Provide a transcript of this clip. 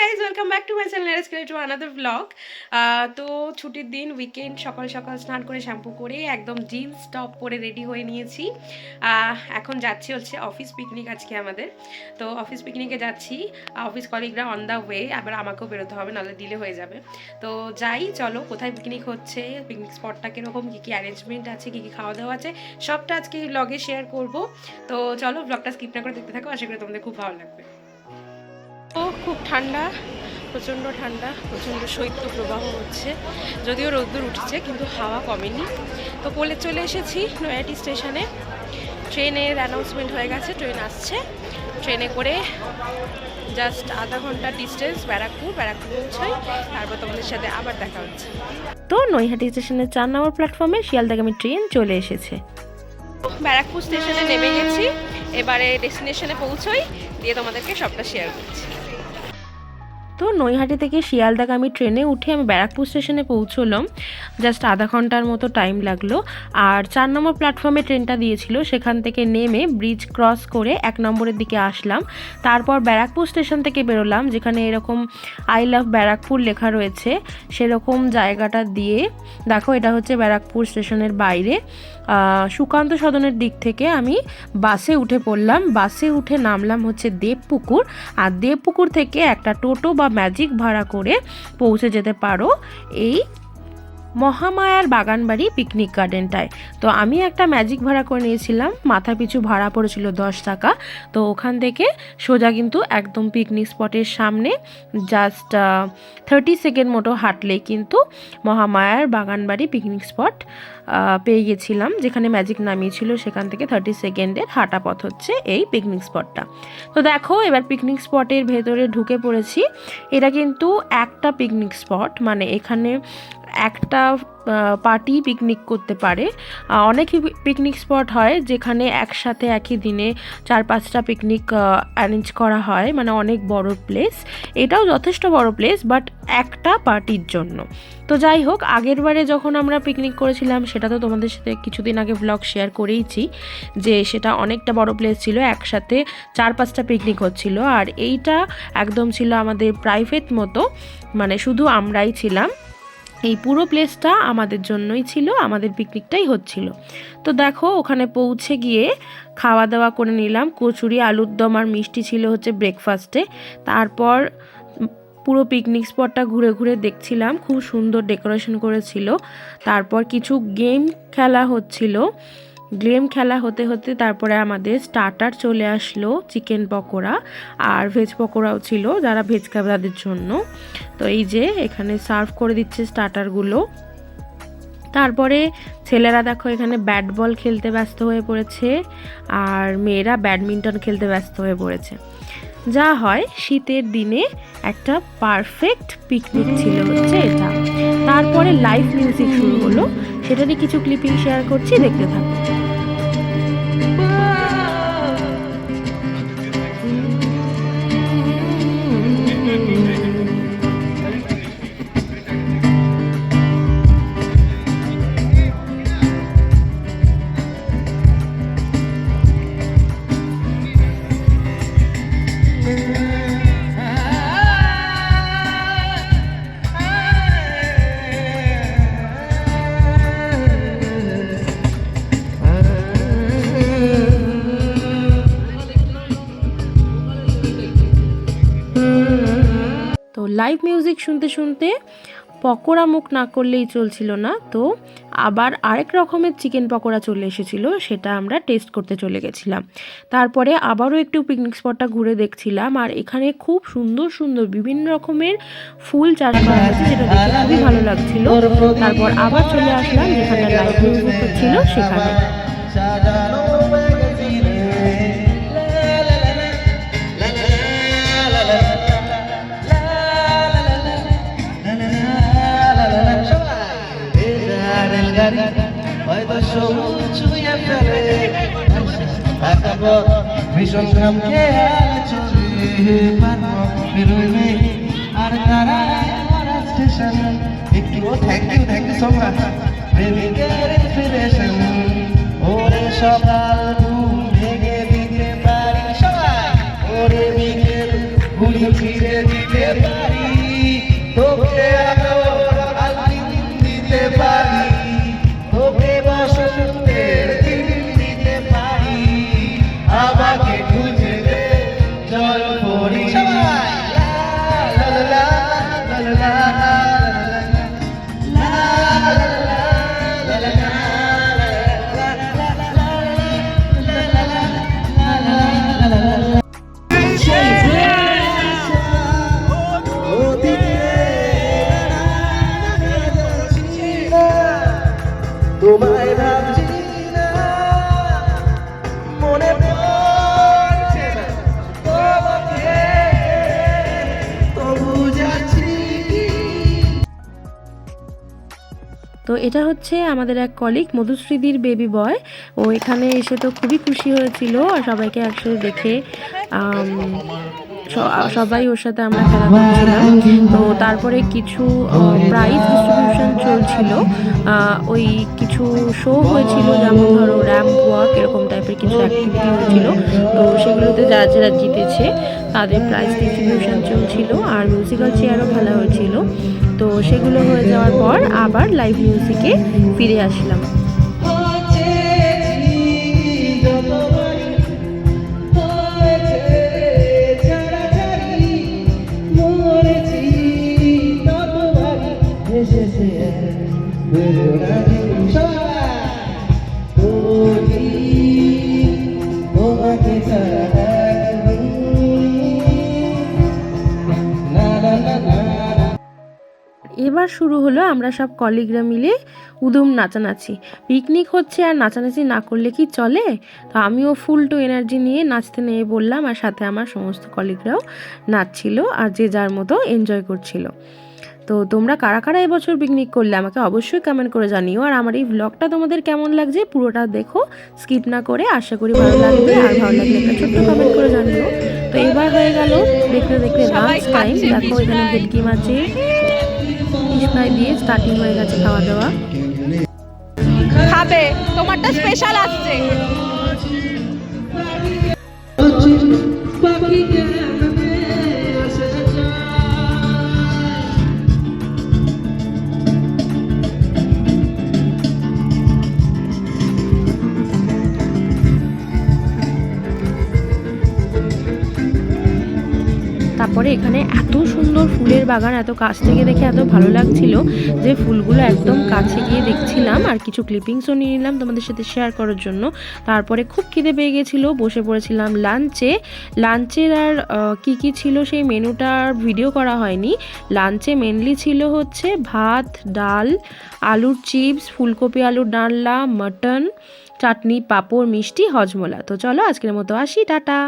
Guys welcome back to my channel let's to another blog তো ছুটির দিন weekend সকাল সকাল স্নান করে শ্যাম্পু করে একদম জিন্স টপ পরে রেডি হয়ে নিয়েছি। এখন যাচ্ছি হচ্ছে অফিস পিকনিক আজকে আমাদের। তো অফিস পিকনিকে যাচ্ছি অফিস কলিগরা অন দ্য ওয়ে আবার আমাকেও বেরোতে হবে, নাহলে ডিলে হয়ে যাবে। তো যাই, চলো, কোথায় পিকনিক হচ্ছে পিকনিক স্পটটা কীরকম, কী কী অ্যারেঞ্জমেন্ট আছে, কী কী খাওয়া দাওয়া আছে, সবটা আজকে ব্লগে শেয়ার করব। তো চলো ব্লগটা স্কিপ না করে দেখতে থাকো, আশা করি তোমাদের খুব ভালো লাগবে। ও খুব ঠান্ডা প্রচণ্ড ঠান্ডা প্রচণ্ড শৈত্য প্রবাহ হচ্ছে। যদিও রোদ্দুর উঠছে কিন্তু হাওয়া কমেনি। তো পোলে চলে এসেছি নয়াটি স্টেশনে। ট্রেনের অ্যানাউন্সমেন্ট হয়ে গেছে ট্রেন আসছে। ট্রেনে করে জাস্ট আধা ঘণ্টা ডিস্টেন্স ব্যারাকপুর ব্যারাকপুর পৌঁছাই তারপর তোমাদের সাথে আবার দেখা হচ্ছে। তো নৈহাটি স্টেশনের চার নম্বর প্ল্যাটফর্মে শিয়ালদাগামী ট্রেন চলে এসেছে। ব্যারাকপুর স্টেশনে নেমে গেছি এবারে ডেস্টিনেশনে পৌঁছোই দিয়ে তোমাদেরকে সবটা শেয়ার করছি। তো নৈহাটি থেকে শিয়ালদাগামী ট্রেনে উঠে আমি ব্যারাকপুর স্টেশনে পৌঁছলাম। জাস্ট আধা ঘণ্টার মতো টাইম লাগল। আর চার নম্বর প্ল্যাটফর্মে ট্রেনটা দিয়েছিল, সেখান থেকে নেমে ব্রিজ ক্রস করে এক নম্বরের দিকে আসলাম। তারপর ব্যারাকপুর স্টেশন থেকে বেরোলাম, যেখানে এরকম আই লাভ ব্যারাকপুর লেখা রয়েছে। সেরকম জায়গাটা দিয়ে, দেখো এটা হচ্ছে ব্যারাকপুর স্টেশনের বাইরে। সুকান্ত সদনের দিক থেকে আমি বাসে উঠে পড়লাম। বাসে উঠে নামলাম হচ্ছে দেবপুকুর। আর দেবপুকুর থেকে একটা টোটো বা ম্যাজিক ভাড়া করে পৌঁছে যেতে পারো। এই মহামায়ার বাগানবাড়ি পিকনিক গার্ডেনটায় তো আমি একটা ম্যাজিক ভাড়া করে নিয়েছিলাম, মাথা পিছু ভাড়া পড়েছিল দশ টাকা। তো ওখান থেকে সোজা কিন্তু একদম পিকনিক স্পটের সামনে জাস্ট থার্টি সেকেন্ড মতো হাঁটলেই কিন্তু মহামায়ার বাগানবাড়ি পিকনিক স্পট পেয়ে গেছিলাম, যেখানে ম্যাজিক নামিয়েছিল সেখান থেকে থার্টি সেকেন্ডের হাঁটা পথ হচ্ছে এই পিকনিক স্পটটা তো দেখো, এবার পিকনিক স্পটের ভেতরে ঢুকে পড়েছি। এটা কিন্তু একটা পিকনিক স্পট মানে এখানে একটা পার্টি পিকনিক করতে পারে। অনেক পিকনিক স্পট হয় যেখানে একসাথে একই দিনে চার পাঁচটা পিকনিক অ্যারেঞ্জ করা হয়। মানে অনেক বড় প্লেস এটাও যথেষ্ট বড় প্লেস বাট একটা পার্টির জন্য। তো যাই হোক, আগের বারে যখন আমরা পিকনিক করেছিলাম, সেটা তো তোমাদের সাথে কিছুদিন আগে ব্লগ শেয়ার করেইছি, যে সেটা অনেকটা বড় প্লেস ছিল। একসাথে চার পাঁচটা পিকনিক হচ্ছিল। আর এইটা একদম ছিল আমাদের প্রাইভেট মতো। মানে শুধু আমরাই ছিলাম। এই পুরো প্লেসটা আমাদের জন্যই ছিল, আমাদের পিকনিকটাই হচ্ছিল। তো দেখো, ওখানে পৌঁছে গিয়ে খাওয়া দাওয়া করে নিলাম। কচুরি, আলুর দম আর মিষ্টি ছিল হচ্ছে ব্রেকফাস্টে তারপর পুরো পিকনিক স্পটটা ঘুরে ঘুরে দেখছিলাম, খুব সুন্দর ডেকোরেশন করেছিল। তারপর কিছু গেম খেলা হচ্ছিল। গেম খেলা হতে হতে তারপরে আমাদের স্টার্টার চলে আসলো চিকেন পকোড়া আর ভেজ পকোড়াও ছিল যারা ভেজ খাবে তাদের জন্য। তো এই যে এখানে সার্ভ করে দিচ্ছে স্টার্টারগুলো তারপরে ছেলেরা দেখো এখানে ব্যাট বল খেলতে ব্যস্ত হয়ে পড়েছে আর মেয়েরা ব্যাডমিন্টন খেলতে ব্যস্ত হয়ে পড়েছে। যা হয় শীতের দিনে একটা পারফেক্ট পিকনিক ছিল হচ্ছে এটা। তারপরে লাইভ মিউজিক শুরু হলো। নিয়ে কিছু ক্লিপিং শেয়ার করছি, দেখতে থাকো লাইভ মিউজিক শুনতে শুনতে পকোড়া মুখ না করলেই চলছিল না, তো আবার আরেক রকমের চিকেন পকোড়া চলে এসেছিল, সেটা আমরা টেস্ট করতে চলে গেছিলাম। তারপরে আবারও একটু পিকনিক স্পটটা ঘুরে দেখছিলাম, আর এখানে খুব সুন্দর সুন্দর বিভিন্ন রকমের ফুল চাষ করা হয়েছে যেটা দেখে খুবই ভালো লাগছিল। তারপর আবার চলে আসলাম, যেখানে লাইভ মিউজিক হচ্ছিল, সেখানে। সবুজ ছুঁয়ে ফেলে ভীষণ গ্রামকে চলে পারব বেরোইবে আর তারা স্টেশন একটু thank you thank you so much প্রেমিকের ইন্সপিরেশন তো এটা হচ্ছে আমাদের এক কলিগ মধুশ্রীদির বেবি বয় ও এখানে এসে তো খুবই খুশি হয়েছিল, আর সবাইকে একসাথে দেখে সবাই ওর সাথে আমরা খেলা করছিলাম তো তারপরে কিছু প্রাইজ ডিস্ট্রিবিউশন চলছিল। ওই কিছু শো হয়েছিল, যেমন ধরো র্যাম্প ওয়াক এরকম টাইপের কিছু অ্যাক্টিভিটি হয়েছিল। তো সেগুলোতে যারা যারা জিতেছে, তাদের প্রাইজ ডিস্ট্রিবিউশন চলছিল আর মিউজিক্যাল চেয়ারও খেলা হয়েছিল। তো সেগুলো হয়ে যাওয়ার পর আবার লাইভ মিউজিকে ফিরে আসলাম। শুরু হলো, আমরা সব কলিগরা মিলে উদুম নাচানাচি। পিকনিক হচ্ছে আর নাচানাচি না করলে কি চলে? তো আমিও ফুল টু এনার্জি নিয়ে নাচতে নিয়ে বললাম আর সাথে আমার সমস্ত কলিগরাও নাচছিল আর যে যার মতো এনজয় করছিল। তো তোমরা কারা কারা এবছর পিকনিক করলে আমাকে অবশ্যই কমেন্ট করে জানিও। আর আমার এই ব্লগটা তোমাদের কেমন লাগছে পুরোটা দেখো স্কিপ না করে আশা করি ভালো লাগবে আর ভালো লাগলে একটা ছোট্ট কমেন্ট করে জানিও। তো এবার হয়ে গেল দেখতে দেখতে লাঞ্চ টাইম দেখো এখানে ভেটকি মাছের ফ্রাই দিয়ে স্টার্টিং হয়ে গেছে খাওয়া দাওয়া। খাবে তোমারটা স্পেশাল আসছে। তারপরে এখানে এত সুন্দর ফুলের বাগান, এত কাছ থেকে দেখে এত ভালো লাগছিল যে ফুলগুলো একদম কাছে গিয়ে দেখছিলাম। আর কিছু ক্লিপিংসও নিয়ে নিলাম তোমাদের সাথে শেয়ার করার জন্য। তারপরে খুব খিদে পেয়ে গেছিল, বসে পড়েছিলাম লাঞ্চে লাঞ্চের আর কি কি ছিল সেই মেনুটার ভিডিও করা হয়নি। লাঞ্চে মেনলি ছিল হচ্ছে ভাত, ডাল, আলুর চিপস ফুলকপি আলুর ডালনা মাটন চাটনি, পাঁপড়, মিষ্টি, হজমোলা। তো চলো আজকের মতো আসি, টাটা!